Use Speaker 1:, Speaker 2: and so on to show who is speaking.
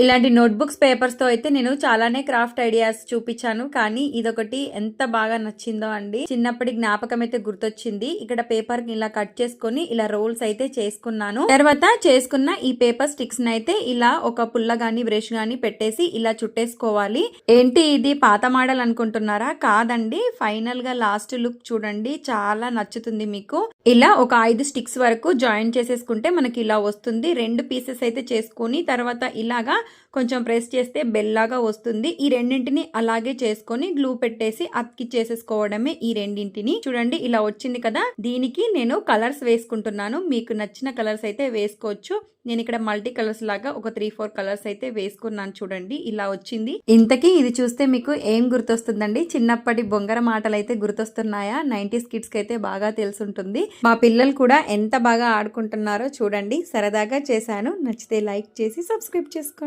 Speaker 1: ఇలాంటి నోట్బుక్స్ పేపర్స్తో అయితే నేను చాలానే క్రాఫ్ట్ ఐడియాస్ చూపించాను. కానీ ఇదొకటి ఎంత బాగా నచ్చిందో అండి. చిన్నప్పటి జ్ఞాపకం అయితే గుర్తొచ్చింది. ఇక్కడ పేపర్ ఇలా కట్ చేసుకొని ఇలా రోల్స్ అయితే చేసుకున్నాను. తర్వాత చేసుకున్న ఈ పేపర్ స్టిక్స్ని అయితే ఇలా ఒక పుల్ల గాని బ్రష్ గాని పెట్టేసి ఇలా చుట్టేసుకోవాలి. ఏంటి ఇది పాత మోడల్ అనుకుంటున్నారా? కాదండి. ఫైనల్గా లాస్ట్ లుక్ చూడండి. చాలా నచ్చుతుంది మీకు. ఇలా ఒక ఐదు స్టిక్స్ వరకు జాయిన్ చేసేసుకుంటే మనకి ఇలా వస్తుంది. రెండు పీసెస్ అయితే చేసుకొని తర్వాత ఇలాగా కొంచెం ప్రెస్ చేస్తే బెల్లాగా వస్తుంది. ఈ రెండింటిని అలాగే చేసుకొని గ్లూ పెట్టేసి అతికి చేసేసుకోవడమే ఈ రెండింటిని. చూడండి ఇలా వచ్చింది కదా. దీనికి నేను కలర్స్ వేసుకుంటున్నాను. మీకు నచ్చిన కలర్స్ అయితే వేసుకోవచ్చు. నేను ఇక్కడ మల్టీ కలర్స్ లాగా ఒక త్రీ ఫోర్ కలర్స్ అయితే వేసుకున్నాను చూడండి. ఇలా వచ్చింది. ఇంతకీ ఇది చూస్తే మీకు ఏం గుర్తొస్తుందండి? చిన్నప్పటి బొంగర మాటలు అయితే గుర్తొస్తున్నాయా? నైన్టీస్ కిడ్స్కి అయితే బాగా తెలుసుంటుంది. మా పిల్లలు కూడా ఎంత బాగా ఆడుకుంటున్నారో చూడండి. సరదాగా చేశాను. నచ్చితే లైక్ చేసి సబ్స్క్రైబ్ చేసుకోండి.